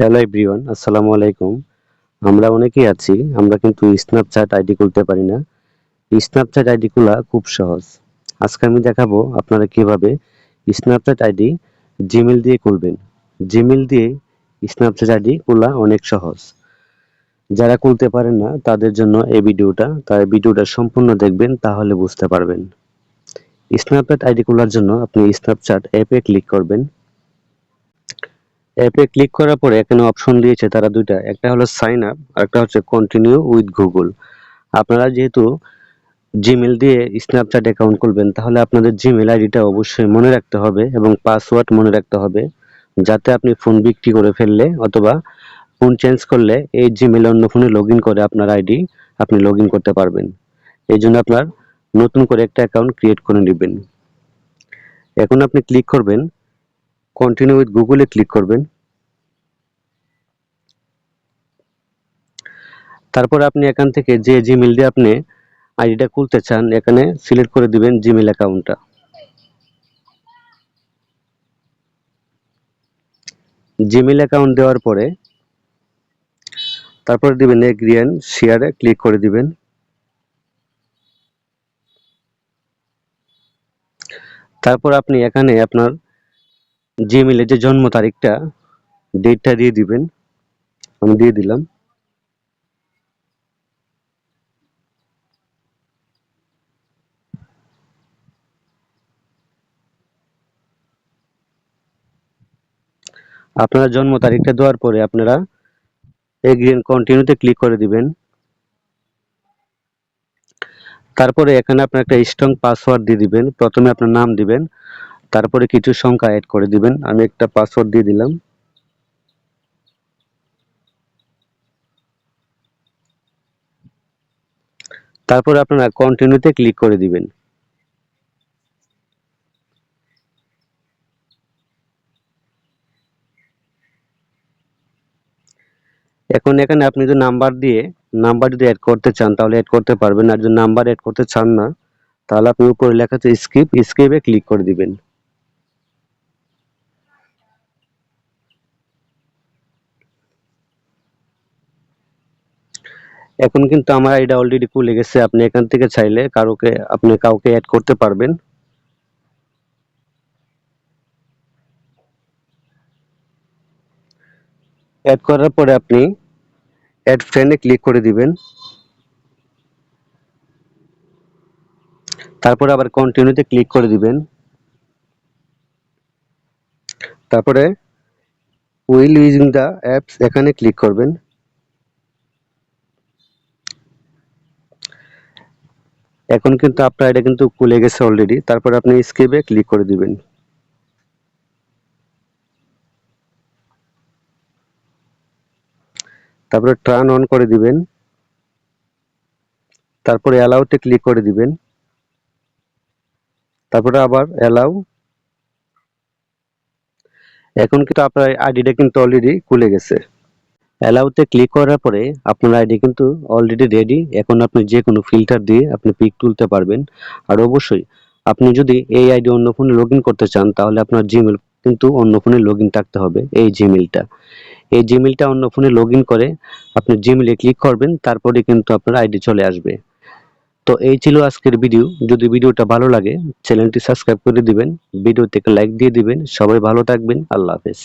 Hello everyone আসসালামু আলাইকুম। আমরা অনেকেই আছি, আমরা কিন্তু স্ন্যাপচ্যাট আইডি খুলতে পারি না। স্ন্যাপচ্যাট আইডি খোলা খুব সহজ। আজকে আমি দেখাবো আপনারা কীভাবে স্ন্যাপচ্যাট আইডি জিমেল দিয়ে খুলবেন। জিমেল দিয়ে স্ন্যাপচ্যাট আইডি খোলা অনেক সহজ। যারা খুলতে পারেন না, তাদের জন্য এই ভিডিওটা তাই ভিডিওটা সম্পূর্ণ দেখবেন, তাহলে বুঝতে পারবেন। স্ন্যাপচ্যাট আইডি খোলার জন্য আপনি স্ন্যাপচ্যাট অ্যাপে ক্লিক করবেন। অ্যাপে ক্লিক করার পরে এখানে অপশন দিয়েছে তারা দুইটা। একটা হলো সাইন আপ আর একটা হচ্ছে কন্টিনিউ উইথ গুগল আপনারা যেহেতু জিমেল দিয়ে স্ন্যাপচ্যাট অ্যাকাউন্ট খুলবেন, তাহলে আপনাদের জিমেল আইডিটা অবশ্যই মনে রাখতে হবে এবং পাসওয়ার্ড মনে রাখতে হবে, যাতে আপনি ফোন বিক্রি করে ফেললে অথবা ফোন চেঞ্জ করলে এই জিমেল অন্য ফোনে লগ করে আপনার আইডি আপনি লগ করতে পারবেন। এই জন্য আপনার নতুন করে একটা অ্যাকাউন্ট ক্রিয়েট করে নেবেন। এখন আপনি ক্লিক করবেন কন্টিনিউ উইথ গুগলে ক্লিক করবেন। তারপর আপনি এখান থেকে যে জিমেল দিয়ে আপনি আইডিটা খুলতে চান, এখানে সিলেক্ট করে দিবেন জিমেল অ্যাকাউন্টটা জিমেল অ্যাকাউন্ট দেওয়ার পরে তারপরে দিবেন এগ্রিয়ান শেয়ারে ক্লিক করে দিবেন। তারপর আপনি এখানে আপনার জিমেলে যে জন্ম তারিখটা ডেটটা দিয়ে দিবেন। আমি দিয়ে দিলাম। আপনারা জন্ম তারিখটা দেওয়ার পরে আপনারা এগ্রিন কন্টিনিউতে ক্লিক করে দিবেন। তারপরে এখানে আপনার একটা স্ট্রং পাসওয়ার্ড দিয়ে দিবেন। প্রথমে আপনার নাম দিবেন। তারপরে কিছু সংখ্যা অ্যাড করে দিবেন। আমি একটা পাসওয়ার্ড দিয়ে দিলাম। তারপরে আপনারা কন্টিনিউতে ক্লিক করে দিবেন। এখন এখানে আপনি যদি নাম্বার দিয়ে নাম্বার যদি অ্যাড করতে চান, তাহলে অ্যাড করতে পারবেন। আর যদি নাম্বার অ্যাড করতে চান না, তাহলে আপনি উপরে লেখা আছে স্কিপ স্কিপে ক্লিক করে দিবেন। এখন কিন্তু আমার আইডা অলরেডি খুলে গেছে। আপনি এখান থেকে চাইলে কারোকে, আপনি কাউকে অ্যাড করতে পারবেন। অ্যাড করার পরে আপনি অ্যাড ফ্রেন্ডে ক্লিক করে দিবেন। তারপরে আবার কন্টিনিউতে ক্লিক করে দিবেন। তারপরে উইল ইউজিং দ্য অ্যাপস এখানে ক্লিক করবেন। এখন কিন্তু আপনার এটা কিন্তু খুলে গেছে অলরেডি তারপর আপনি স্কিপে ক্লিক করে দিবেন। তারপরে টার্ন অন করে দিবেন। তারপরে অ্যালাউতে ক্লিক করে দিবেন। তারপরে আবার অ্যালাউ এখন কিন্তু আপনার আইডিটা কিন্তু অলরেডি খুলে গেছে। অ্যালাউতে ক্লিক করার পরে আপনার আইডি কিন্তু অলরেডি রেডি এখন আপনি যে কোনো ফিল্টার দিয়ে আপনি পিক তুলতে পারবেন। আর অবশ্যই আপনি যদি এই আইডি অন্য ফোনে লগ করতে চান, তাহলে আপনার জিমেল কিন্তু অন্য ফোনে লগ থাকতে হবে এই জিমেলটা এই জিমেলটা অন্য ফোনে লগ করে আপনি জিমেলে ক্লিক করবেন, তারপরে কিন্তু আপনার আইডি চলে আসবে। তো এই ছিল আজকের ভিডিও যদি ভিডিওটা ভালো লাগে চ্যানেলটি সাবস্ক্রাইব করে দিবেন ভিডিওতে লাইক দিয়ে দিবেন। সবাই ভালো থাকবেন, আল্লাহ হাফেজ।